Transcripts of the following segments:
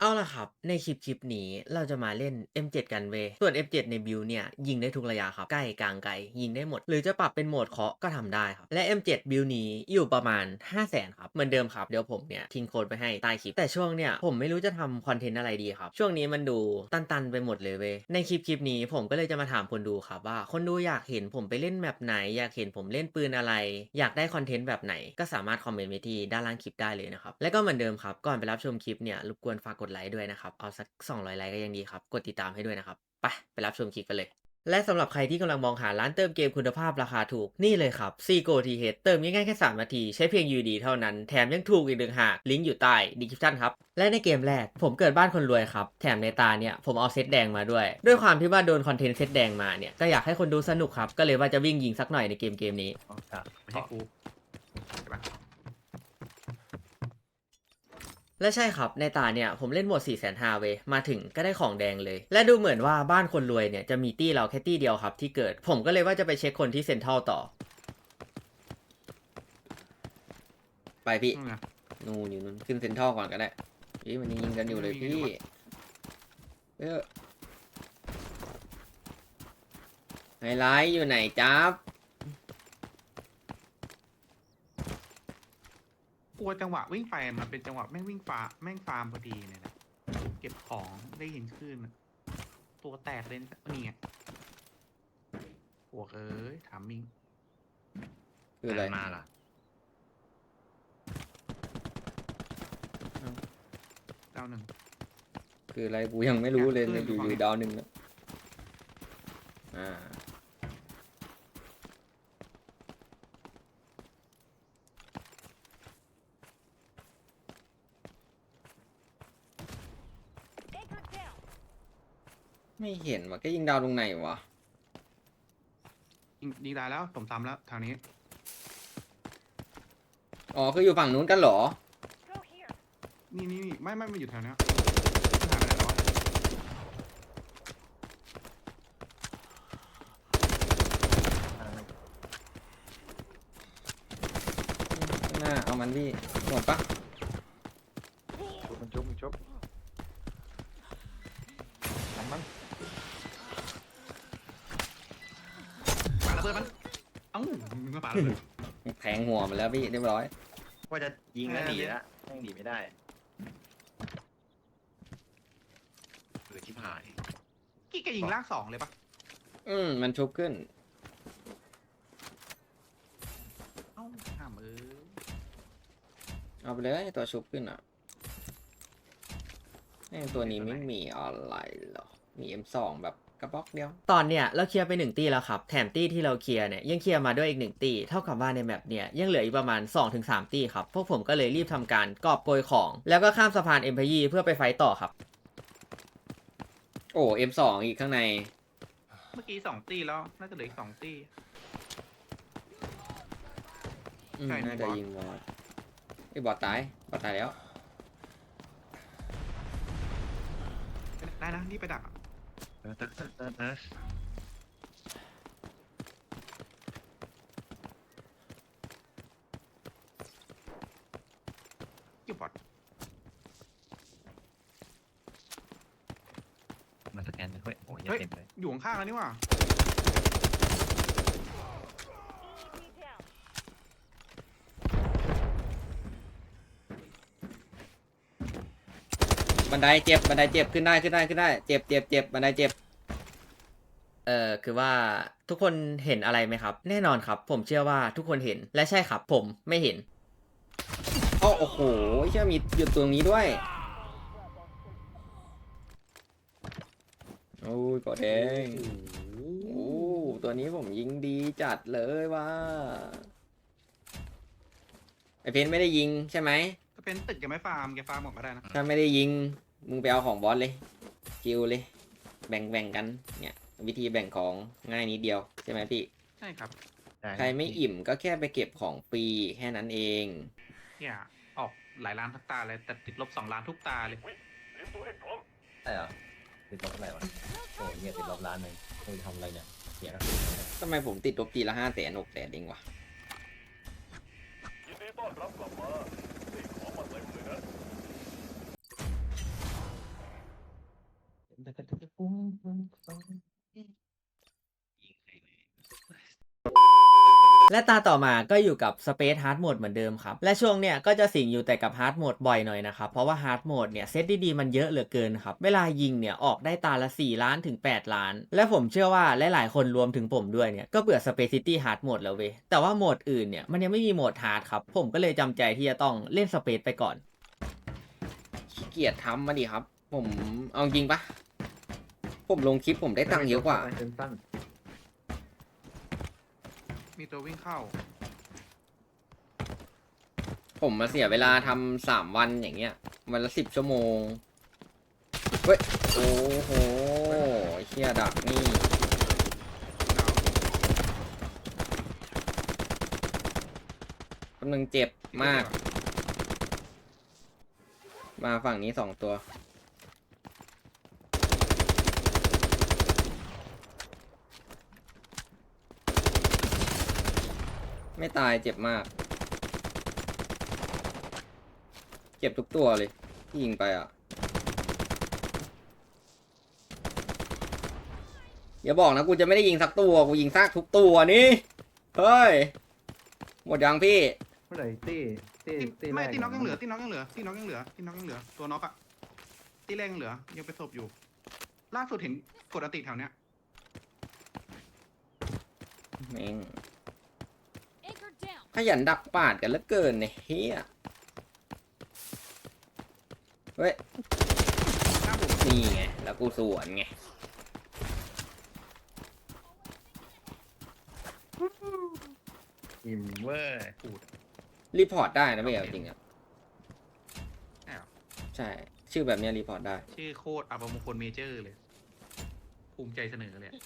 เอาล่ะครับ ในคลิปคลิปนี้เราจะมาเล่น M7 กันเว ส่วน M7 ในบิลเนี่ย ยิงได้ทุกระยะครับ ใกล้กลางไกล ยิงได้หมด หรือจะปรับเป็นโหมดเคาะก็ทำได้ครับ และ M7 บิลนี้อยู่ประมาณ 5 0 0 0 0 0ครับ เหมือนเดิมครับ เดี๋ยวผมเนี่ย ทิ้งโค้ดไปให้ใต้คลิป แต่ช่วงเนี่ย ผมไม่รู้จะทำคอนเทนต์อะไรดีครับ ช่วงนี้มันดูตันๆไปหมดเลยเว ในคลิปคลิปนี้ผมก็เลยจะมาถามคนดูครับว่า คนดูอยากเห็นผมไปเล่นแมปไหน อยากเห็นผมเล่นปืนอะไร อยากได้คอนเทนต์แบบไหน ก็สามารถคอมเมนต์ไว้ที่ด้านล่างคลิปได้เลยนะครับ และก็เหมือนเดิมครับ ก่อนไปรับชมคลิปเนี่ยรบกวนฝากกดไลค์ด้วยนะครับ เอาสัก 200 ไลค์ก็ยังดีครับ กดติดตามให้ด้วยนะครับ ไปไปรับชมคลิปกันเลย และสำหรับใครที่กำลังมองหาร้านเติมเกมคุณภาพราคาถูก นี่เลยครับ c g o t h เติมง่ายๆแค่ 3 นาที ใช้เพียง UD เท่านั้น แถมยังถูกอีกหนึ่งหาก ลิงก์อยู่ใต้ดีคริปชั่นครับ และในเกมแรก ผมเกิดบ้านคนรวยครับ แถมในตาเนี่ยผมเอาเซตแดงมาด้วย ด้วยความที่ว่าโดนคอนเทนต์เซตแดงมาเนี่ยก็อยากให้คนดูสนุกครับก็เลยว่าจะวิ่งยิงสักหน่อยในเกมเกมนี้ อ๋อครับไม่ใช่กูใช่ปะ และใช่ครับในตาเนี่ยผมเล่นหมด4 5 0 0 0เวยมาถึงก็ได้ของแดงเลย และดูเหมือนว่าบ้านคนรวยเนี่ยจะมีตี้เราแค่ตี้เดียวครับที่เกิด ผมก็เลยว่าจะไปเช็คคนที่เซ็นทรัลต่อ ไปพี่ นู่นนะนู่นอยู่นู่นขึ้นเซ็นทรัลก่อนก็ได้พี่มันยังยิงกันอยู่เลยพี่เออไฮไลท์อยู่ไหนจ๊าบ ลัวจังหวะวิ่งไปมันเป็นจังหวะแม่งวิ่งฟาแม่งฟาร์มพอดีเนี่ยนะเก็บของได้ยินคลื่นตัวแตกเลยนี่ไงปวกเอ้ยถามมิงคืออะไร มาล่ะดาวหนึ่ง คืออะไรกูยังไม่รู้เลยอยากขึ้นอยู่อยู่ดาวหนึ่งแล้วอ่า ไม่เห็นว่ะก็ยิงดาวตรงไหนวะยิงยิงได้แล้วผมซ้ำแล้วทางนี้ อ๋อคืออยู่ฝั่งนู้นกันเหรอนี่นี่นี่ไม่ไม่ไม่อยู่แถวเนี้ยหายไปไหนแล้ววะข้างหน้าเอามันพี่หมดปะ ชุบมันชุบมันชุบทำมัน ปาระเบิดมันเอ้ามึงก็ปาระเบิด แทงหัวมันแล้วพี่เรียบร้อย ว่าจะยิงแล้วเออหนีแล้วแม่งหนีไม่ได้เปิดชิบหายกี้แกยิงลากสองเลยปะอืมมันชุบขึ้น เอ้าห้ามเออเอาไปเลยตัวชุบขึ้นอะไอ้ตัวนี้ไม่มีอะไรหรอ มี M2 แบบ กระบอกเดียว ตอนเนี้ยเราเคลียร์ไปหนึ่งตีแล้วครับ แถมตีที่เราเคลียร์เนี่ยยังเคลียร์มาด้วยอีกหนึ่งตีเท่ากับว่าในแมปเนี่ยยังเหลืออีกประมาณ 2-3 ตีครับ พวกผมก็เลยรีบทำการกอบโกยของ แล้วก็ข้ามสะพานเอ็มพยีเพื่อไปไฟต์ต่อครับ โอ้ M2 อีกข้างใน เมื่อกี้สองตีแล้ว น่าจะเหลืออีกสองตี อืมใช่น่าจะบอส ยิงบอสไอ้ยบอสตายบอสตายแล้ว ได้นะนี่ไปดักอะ ก็บบอดมาสแกนด้วยโอ้ยยังเฮ้ย เต็มเลยอยู่ข้างๆแล้วนี่หว่า บันไดเจ็บบันไดเจ็บขึ้นได้ขึ้นได้ขึ้นได้เจ็บเจ็บเจ็บบันไดเจ็บ เอ่อคือว่าทุกคนเห็นอะไรไหมครับ แน่นอนครับ ผมเชื่อว่าทุกคนเห็นและใช่ครับ ผมไม่เห็นอ้อโอ้โหเชื่อมีหยุดตรงนี้ด้วยโอ้ยกอดแดงโอ้ตัวนี้ผมยิงดีจัดเลยว่าไอเพนไม่ได้ยิงใช่ไหมถ้าเป็นตึกแกไม่ฟาร์มแกฟาร์มหมดก็ได้นะ ถ้าไม่ได้ยิง มึงไปเอาของบอสเลยคิวเลย แบ่งแบ่งกันเนี่ยวิธีแบ่งของง่ายนิดเดียวใช่ไหมพี่ ใช่ครับ ด้ใครไม่อิ่มก็แค่ไปเก็บของฟรีแค่นั้นเอง เนี่ย ออกหลายล้านทุกตาเลยแต่ติดลบสองล้านทุกตาเลย ใช่เหรอติดลบเท่าไหร่วะโอ้ยเนี่ยติดลบล้านหนึ่งมึงทำอะไรเนี่ยเสียทำไมผมติดลบทีละห้าแสนหกแสนเองวะ และตาต่อมาก็อยู่กับ Space Hard Mode เหมือนเดิมครับ และช่วงเนี้ยก็จะสิงอยู่แต่กับ Hard Mode บ่อยหน่อยนะครับ เพราะว่า Hard Mode เนี่ยเซตดีๆมันเยอะเหลือเกินครับ เวลายิงเนี่ยออกได้ตาละ 4 ล้านถึง 8 ล้าน และผมเชื่อว่าหลายๆคนรวมถึงผมด้วยเนี่ย ก็เบื่อ Space City Hard Mode แล้วเว้ย แต่ว่าโหมดอื่นเนี่ยมันยังไม่มีโหมด Hard ครับ ผมก็เลยจำใจที่จะต้องเล่น Space ไปก่อนขี้เกียจทำมาดิครับ ผมเอาจริงปะ ผมลงคลิปผมได้ตังค์เยอะกว่าสั้นมีตัววิ่งเข้า ผมมาเสียเวลาทำสามวันอย่างเงี้ย วันละสิบชั่วโมง เฮ้ย โอ้โหเชี่ยดักนี่ กำลังเจ็บมาก มาฝั่งนี้สองตัว ไม่ตายเจ็บมาก เจ็บทุกตัวเลยที่ยิงไปอะ อย่าบอกนะกูจะไม่ได้ยิงสักตัว กูยิงซากทุกตัวนี่ เฮ้ย หมดยังพี่ เมื่อไหร่ตี้ตี้ตีตี้ไม่แรกตีน็อกยังเหลือตีน็อกยังเหลือตีน็อกยังเหลือตีน็อกยังเหลือตัวน็อกอะตีแรงยังเหลือยังไปศพอยู่ ล่าสุดเห็นกดอติแถวเนี้ย แม่ง Anchor down. ขยันดักปาดกันเหลือเกินเนี่ยเฮียเฮ้ยหน้าผมนี่ไง แล้วกูสวนไง อิ่มเวอร์ปูด รีพอร์ตได้นะไม่เอาจริงอะใช่เหรอใช่ ชื่อแบบเนี้ยรีพอร์ตได้ ชื่อโคตรอัปมงคลเมเจอร์เลย ภูมิใจเสนอเลยอะ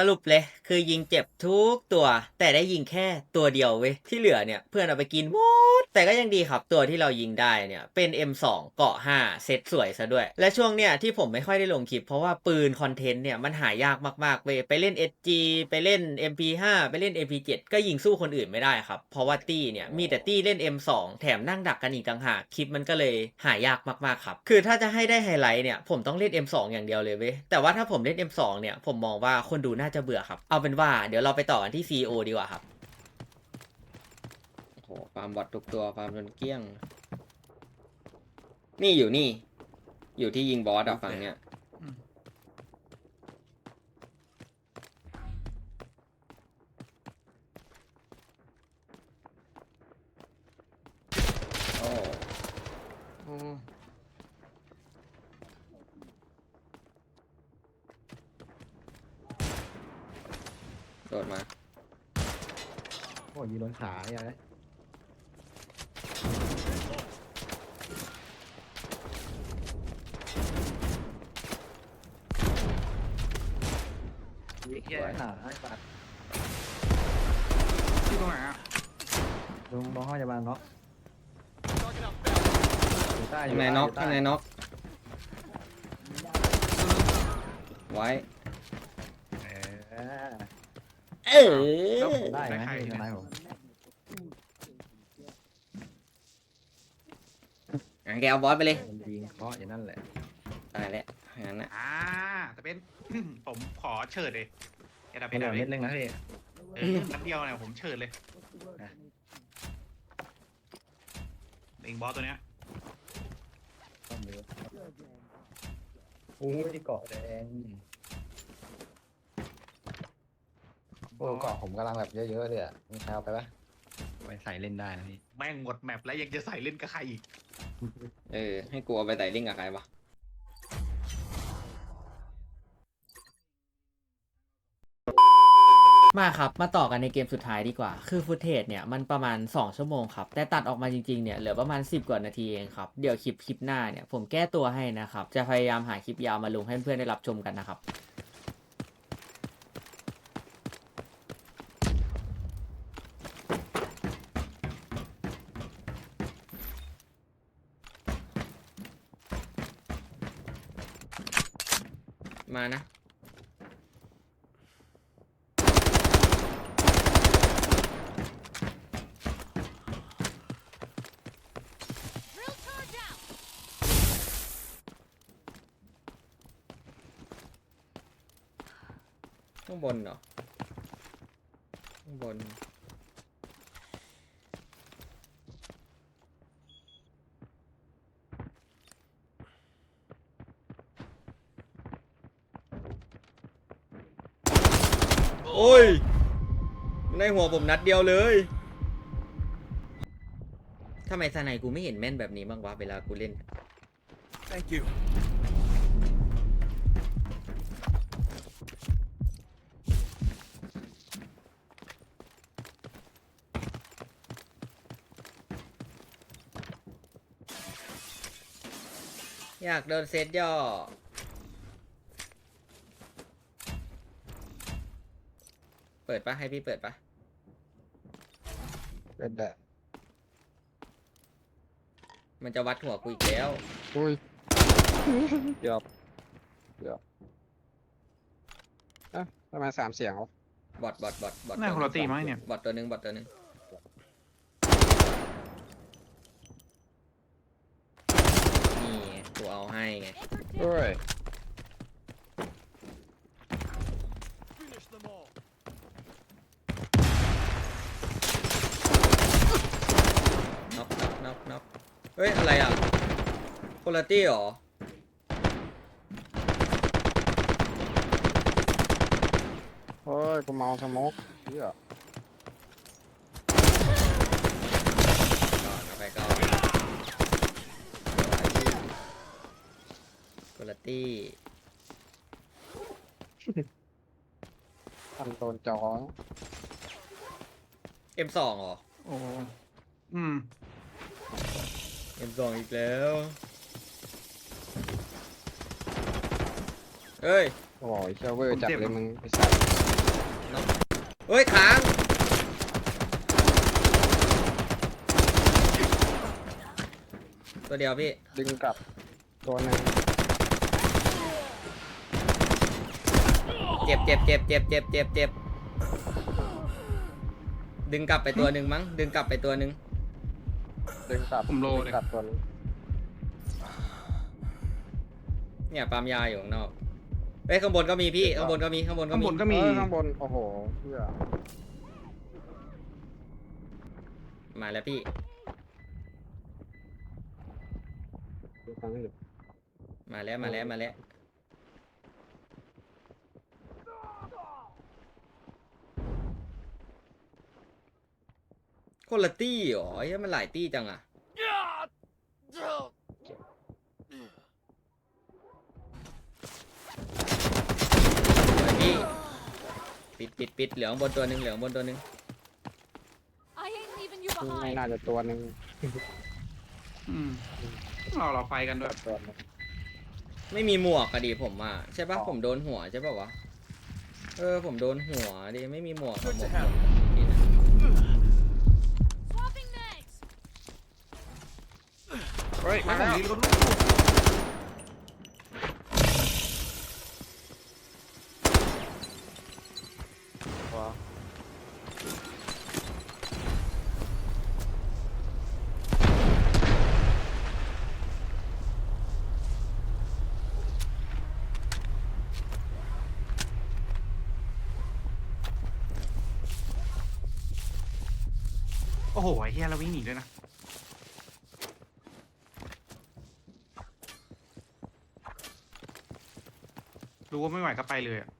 สรุปเลย คือยิงเจ็บทุกตัว แต่ได้ยิงแค่ตัวเดียวเว้ยที่เหลือเนี่ยเพื่อนเอาไปกินหมด แต่ก็ยังดีครับตัวที่เรายิงได้เนี่ยเป็น M2 เกาะ 5 เซตสวยซะด้วย และช่วงเนี่ยที่ผมไม่ค่อยได้ลงคลิป เพราะว่าปืนคอนเทนต์เนี่ยมันหายากมากๆเว้ยไปเล่น SG ไปเล่น MP5 ไปเล่น MP7 ก็ยิงสู้คนอื่นไม่ได้ครับ เพราะว่าตี้เนี่ยมีแต่ตี้เล่น M2 แถมนั่งดักกันอีกต่างหากคลิปมันก็เลยหายากมากๆครับ คือถ้าจะให้ได้ไฮไลท์เนี่ยผมต้องเล่น M2 อย่างเดียวเลยเว้ยแต่ว่าถ้าผมเล่น M2 เนี่ยผมมองว่าคนดูน่าจะเบื่อครับเอาเป็นว่าเดี๋ยวเราไปต่อกันที่ CO ดีกว่าครับ หฟาร์มบอททุกตัวฟาร์มจนเกลี้ยง นี่อยู่นี่ อยู่ที่ยิงบอสอะฝั่งเนี้ยอืม โอ้โอ้โดดมา โอ้ยยีโดนขาอย่างไร ไอ้เหี้ย ขาไอ้สัตว์ ที่ตรงไหนอะลงลงห้องพยาบาลเนาะอยู่ใต้อยู่ข้างในใต้น็อกยู่ใต้ข้างในน็อกไว้ เออเออเออได้ไหมที่ทนายผมงั้นแกเอาบอสไปเลยมันยิงเคาะอย่างนั้นแหละตายแล้วงั้นนะอ่าแต่เป็น ผมขอเชิดเลย เอดาเป็เป็นนแบดาบเมเม็ดนึงนะพี่เออนัดเดียวเนี่ยผมเชิดเลยเองบอสตัวเนี้ยต้องมือโอ้ยเกาะแดงโอ้เกาะผมกำลังแบบเยอะๆเลยอะมีใครเอาไปปะไว้ใส่เล่นได้นะพี่แม่งหมดแมปแล้วยังจะใส่เล่นกับใครอีก เออ ให้กูเอาไปใส่ลิงก์กับใครวะ มาครับ มาต่อกันในเกมสุดท้ายดีกว่า คือฟุตเทจเนี่ยมันประมาณ 2 ชั่วโมงครับ แต่ตัดออกมาจริงๆเนี่ยเหลือประมาณ 10 กว่านาทีเองครับ เดี๋ยวคลิปคลิปหน้าเนี่ยผมแก้ตัวให้นะครับ จะพยายามหาคลิปยาวมาลงให้เพื่อนได้รับชมกันนะครับมานะ ข้างบนเหรอ ข้างบน โอ้ยในหัวผมนัดเดียวเลยทำไมสไนกูไม่เห็นแม่นแบบนี้บ้างวะเวลากูเล่น Thank you. อยากโดนเซตย่อ เปิดปะให้พี่เปิดปะเป็นแดดมันจะวัดหัวกูอีกแล้ว อุ้ยเกือบเกือบเอ๊ะทำไมสามเสียงวะบอทบอทบอทบอทน่าคนละตีมั้งเนี่ย บอทตัวหนึ่งบอทตัวหนึ่งนี่ไง กูเอาให้ไง Anchor เฮ้ down. ย Finish them all. น็อกน็อกน็อกน็อกเฮ้ย อะไรอะคุณภาพเหรอ เฮ้ยกูเมาสโมกเหี้ย ก่อนเอาไปก่อน คุณภาพทำโดนจอ M2 เหรอ โอ้อืม M2 อีกแล้วเฮ้ย โอ้ยเชเวอร์ผมจัดเจ็บเลยมึงไอ้สัสเฮ้ยค้าง ตัวเดียวพี่ ดึงกลับตัวหนึ่ง เจ็บเจ็บเจ็บเจ็บเจ็บเจ็บเจ็บดึงกลับไปตัวหนึ่งมั้ง ดึงกลับไปตัวหนึ่งดึงกลับผมโลดึงเลยกลับตัวหนึ่งเนี่ยปั๊มยาอยู่ข้างนอกเฮ้ยข้างบนก็มีพี่ข้างบนก็มีข้างบนก็ข้างมีบนก็มี เออข้างบน โอ้โหเพื่อมาแล้วพี่ดูฟังให้ดูมาแล้วมาแล้วมาแล้ว คนละตี้เหรอเฮ้ยมันหลายตี้จังอะไปพี่ปิดปิดปิดเหลืองบนตัวหนึ่งเหลืองบนตัวหนึ่ง I ain't leaving you ไม่ behind. น่าจะตัวหนึ่งอืมเราเราไฟกันด้วยตัวหนึ่งไม่มีหมวกอะดิผมอะใช่ปะอ๋อผมโดนหัวใช่ปะวะเออผมโดนหัวดิไม่มีหมวก Good หม to วก have. นี่นะ Swapping mags. เฮ้ยไม่มาผมแล้วรีรถว้าวโอ้โหไอ้เฮียเราวิ่งหนีด้วยนะ รู้ว่าไม่ไหวก็ไปเลยอะ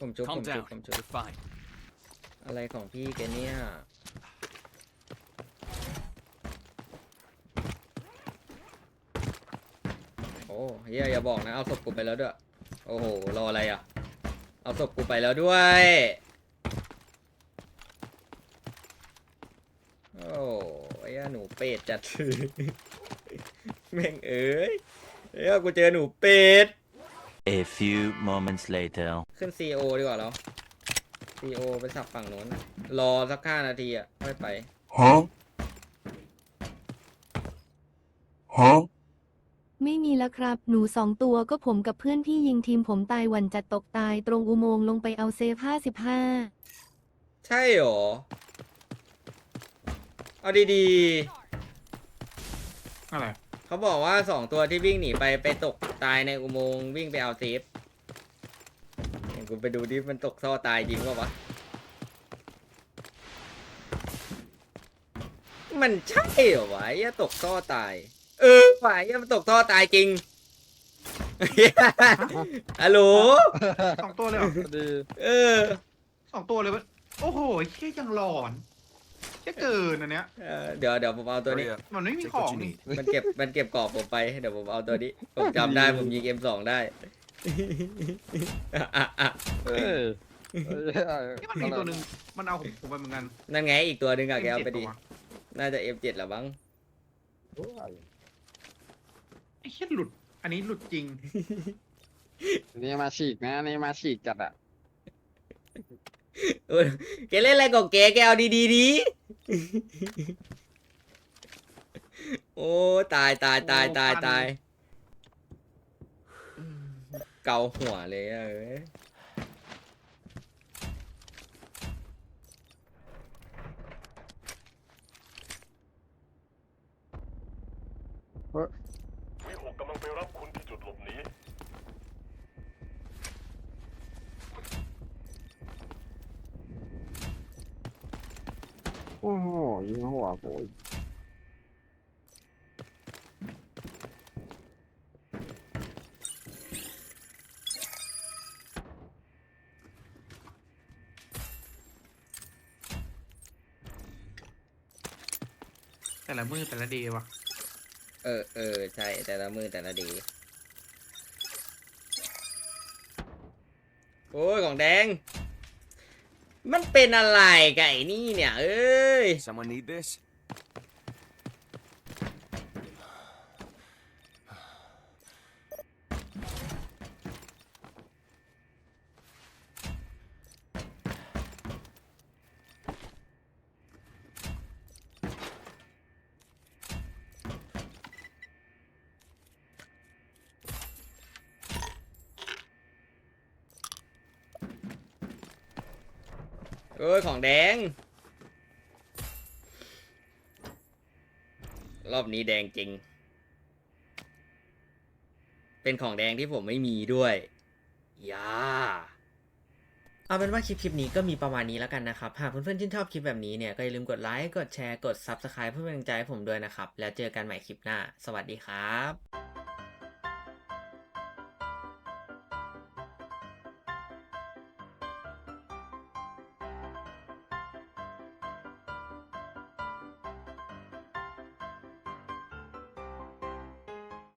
ผมจุบผ Calm มจุบ down. ผมจุบ You're fine. อะไรของพี่แกเนี่ย โอ้เฮียอย่าบอกนะ เอาศพกูไปแล้วด้วย โอ้โห รออะไรอะ เอาศพกูไปแล้วด้วย โอ้ไอ้เหี้ยหนูเป็ดจัด แม่งเอ้ยเฮ้ยกูเจอหนูเป็ด A few moments later. ขึ้น CO ดีกว่าแล้ว CO ไปสับฝั่งโน้นน่ะรอสักห้านาทีอะค่อยไป Huh? Huh? ไม่มีแล้วครับ หนูสองตัวก็ผมกับเพื่อนพี่ยิงทีมผมตายหวันจัดตกตายตรงอุโมงค์ลงไปเอาเซฟห้าสิบห้าใช่หรอ เอาดีอะไรๆ เขาบอกว่าสองตัวที่วิ่งหนีไปไปตกตายในอุโมงค์วิ่งไปเอาเซฟกูไปดูดิมันตกท่อตายจริงเปล่าวะ มันใช่เหรอวะไอ้เหี้ยตกท่อตาย เออว่ะไอ้เหี้ยมันตกท่อตายจริงฮัลโหลสองตัวเลยเหรอ ดี เออ สองตัวเลยเวะโอ้โหเชี่ยยังหลอน เชี่ยเกินอันเนี้ยเออเดี๋ยวเดี๋ยวผมเอาตัวนี้ Hurry up. มันไม่มี Take ของ what you นี่ need. มันเก็บมันเก็บกรอบผมไปเดี๋ยวผมเอาตัวนี้ ผมจำได้ผมยิง M2 ได้เอ้ยเอ้ยนี่มันมีตัวหนึ่งมันเอาผมผมไปเหมือนกันนั่นไงอีกตัวหนึ่งอะแกเอาไป M7 ดิปะวะน่าจะ F7 แหละบ้างไอ้เชี่ยหลุด อันนี้หลุดจริง นี่มาฉีกนะ นี่มาฉีกจัดอะเออแกเล่นอะไรกับแกแกเอาดีดีๆดี โอ้ตายตายตายตายตาย เกาหัวเลยอะเอ้ย วีหกกำลังไปรับคุณที่จุดหลบหนี โอ้โหยิงหัวกูแต่ละมือแต่ละเดย์วะเออเออใช่แต่ละมือแต่ละดีโอ้ยของแดง มันเป็นอะไรไก่นี่เนี่ย เอ้ย Someone need this? อ้ย ของแดง รอบนี้แดงจริง เป็นของแดงที่ผมไม่มีด้วยยาเอาเป็นว่าคลิปคลิปนี้ก็มีประมาณนี้แล้วกันนะครับ หากเพื่อนๆชื่นชอบคลิปแบบนี้เนี่ย ก็อย่าลืมกดไลค์ กดแชร์ กด Subscribe เพื่อเป็นกำลังใจให้ผมด้วยนะครับ แล้วเจอกันใหม่คลิปหน้า สวัสดีครับ